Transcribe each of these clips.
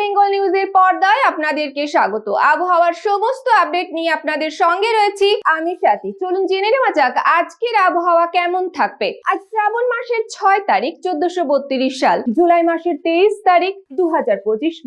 বেঙ্গল নিউজের পর্দায় আপনাদেরকে স্বাগত। আবহাওয়ার সমস্ত আপডেট নিয়ে আপনাদের সঙ্গে রয়েছি আমি সাথী চলুন জেনে নেওয়া যাক আজকের আবহাওয়া কেমন থাকবে। আজ শ্রাবণ মাসের ছয় তারিখ, চোদ্দশো বত্রিশ সাল। জুলাই মাসের তেইশ তারিখ দু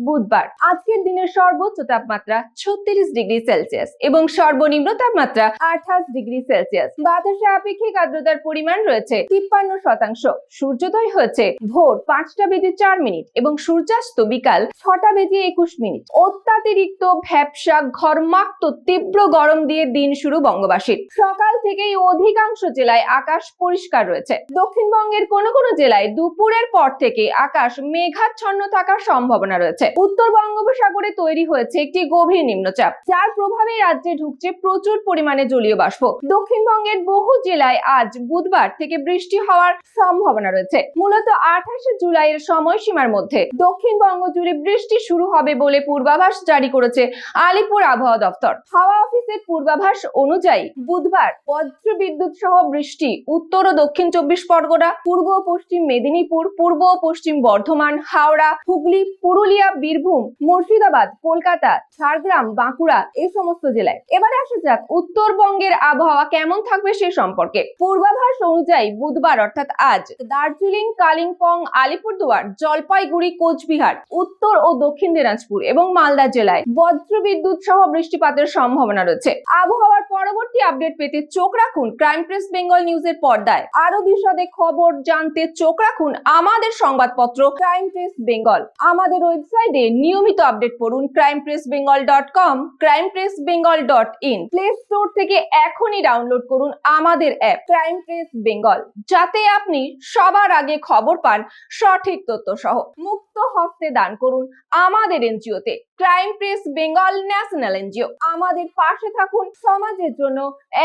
বুধবার। আজকের দিনের সর্বোচ্চ তাপমাত্রা ছত্রিশ ডিগ্রি সেলসিয়াস এবং সর্বনিম্ন তাপমাত্রা আঠাশ ডিগ্রি সেলসিয়াস। বাতাসে আপেক্ষিক আর্দ্রতার পরিমাণ রয়েছে তিপ্পান্ন শতাংশ। সূর্যোদয় হয়েছে ভোর পাঁচটা বেজে চার মিনিট এবং সূর্যাস্ত বিকাল ছটা বেজে একুশ মিনিট। অত্যাতিরিক্ত ভ্যাবসা ঘর্মাক্ত, তীব্র গরম দিয়ে দিন শুরু বঙ্গবাসীর। সকাল থেকেই অধিকাংশ জেলায় আকাশ পরিষ্কার রয়েছে। দক্ষিণবঙ্গের কোনো কোনো জেলায় দুপুরের পর থেকে আকাশ মেঘাচ্ছন্ন থাকার সম্ভাবনা রয়েছে। উত্তর বঙ্গোপসাগরে তৈরি হয়েছে একটি গভীর নিম্নচাপ, যার প্রভাবে রাজ্যে ঢুকছে প্রচুর পরিমাণে জলীয় বাষ্প। দক্ষিণবঙ্গের বহু জেলায় আজ বুধবার থেকে বৃষ্টি হওয়ার সম্ভাবনা রয়েছে। মূলত আঠাশে জুলাইয়ের সময়সীমার মধ্যে দক্ষিণবঙ্গ জুড়ে বৃষ্টি শুরু হবে বলে পূর্বাভাস জারি করেছে আলিপুর আবহাওয়া দপ্তর হাওয়া অফিসের পূর্বাভাস অনুযায়ী বুধবার বজ্র বিদ্যুৎ সহ বৃষ্টি উত্তর ও দক্ষিণ চব্বিশ পরগনা, পূর্ব ও পশ্চিম মেদিনীপুর, পূর্ব ও পশ্চিম বর্ধমান, হাওড়া, হুগলি, পুরুলিয়া, বীরভূম, মুর্শিদাবাদ, কলকাতা, ঝাড়গ্রাম, বাঁকুড়া এই সমস্ত জেলায়। এবারে আসা যাক উত্তরবঙ্গের আবহাওয়া কেমন থাকবে সে সম্পর্কে। পূর্বাভাস অনুযায়ী বুধবার অর্থাৎ আজ দার্জিলিং, কালিম্পং, আলিপুরদুয়ার, জলপাইগুড়ি, কোচবিহার, উত্তর ও দক্ষিণ দিনাজপুর এবং মালদা জেলায় বজ্র বিদ্যুৎ সহ বৃষ্টিপাতের সম্ভাবনা রয়েছে। আবহাওয়ার পরবর্তী আপডেট পেতে চোখ রাখুন ক্রাইম প্রেস বেঙ্গল নিউজের পর্দায়। আরও বিশদে খবর জানতে চোখ রাখুন আমাদের সংবাদপত্র ক্রাইম প্রেস বেঙ্গল। আমাদের ওয়েবসাইটে নিয়মিত আপডেট পড়ুন crime press Bengal dot com, crime press Bengal dot in. Play store থেকে এখনই ডাউনলোড করুন আমাদের অ্যাপ ক্রাইম প্রেস বেঙ্গল, যাতে আপনি সবার আগে খবর পান সঠিক তথ্য সহ মুক্ত হস্তে দান করুন আমাদের এনজিওতে। Crime press Bengal national NGO আমাদের পাশে থাকুন সমাজের জন্য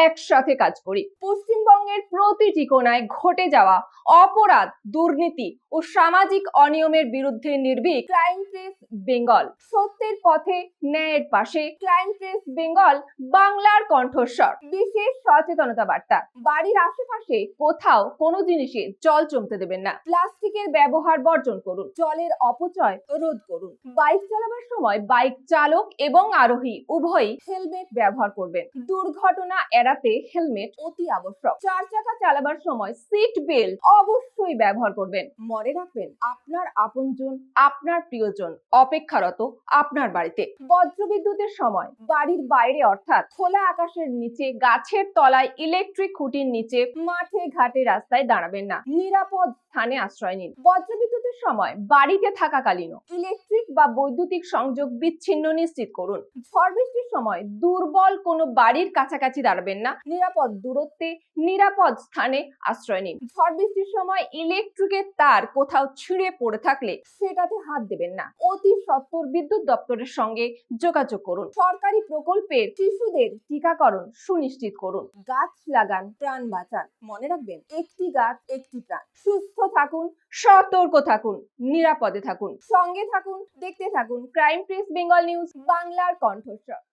একসাথে কাজ করি। পশ্চিমবঙ্গের প্রতিটি কোনায় ঘটে যাওয়া অপরাধ, দুর্নীতি ও সামাজিক অনিয়মের বিরুদ্ধে নির্ভীক ক্রাইম প্রেস বেঙ্গল সত্যের পথে ন্যায়ের পাশে ক্রাইম প্রেস বেঙ্গল বাংলার কণ্ঠস্বর। বিশেষ সচেতনতা বার্তা। বাড়ির আশেপাশে কোথাও কোনো জিনিসে জল জমতে দেবেন না। প্লাস্টিকের ব্যবহার বর্জন করুন। জলের অপচয় রোধ করুন। বাইক চালাবার সময় বাইক চালক এবং আরোহী উভয়ই হেলমেট ব্যবহার করবেন। দুর্ঘটনা এড়াতে হেলমেট অতি আবশ্যক। চার চাকা চালাবার সময় সিট বেল্ট অবশ্যই ব্যবহার করবেন। মনে রাখবেন, আপনার আপনজন, আপনার প্রিয়জন, অপেক্ষারত আপনার বাড়িতে। বজ্রবিদ্যুতের সময়, বাড়ির বাইরে অর্থাৎ খোলা আকাশের নিচে, গাছের তলায়, ইলেকট্রিক খুঁটির নিচে, মাঠে ঘাটে রাস্তায় দাঁড়াবেন না। নিরাপদ স্থানে আশ্রয় নিন। বজ্রবিদ্যুতের সময়, বাড়িতে থাকাকালীন ইলেকট্রিক বা বৈদ্যুতিক সংযোগ বিচ্ছিন্ন নিশ্চিত করুন। ঝড় বৃষ্টির সময়, দুর্বল কোনো বাড়ির কাছাকাছি দাঁড়াবেন না। নিরাপদ দূরত্বে, নিরাপদ স্থানে আশ্রয় নিন। ঝড় বৃষ্টির সময় ইলেকট্রিকের তার কোথাও ছিঁড়ে পড়ে থাকলে সেটাতে হাত দেবেন না। অতি সত্বর বিদ্যুৎ দপ্তরের সঙ্গে যোগাযোগ করুন। সরকারি প্রকল্পের শিশুদের টিকাকরণ সুনিশ্চিত করুন। গাছ লাগান, প্রাণ বাঁচান। মনে রাখবেন, একটি গাছ একটি প্রাণ। সুস্থ থাকুন, সতর্ক থাকুন, নিরাপদে থাকুন। সঙ্গে থাকুন, দেখতে থাকুন। ক্রাইম প্রেস, বেঙ্গল নিউজ, বাংলার কণ্ঠস্বর।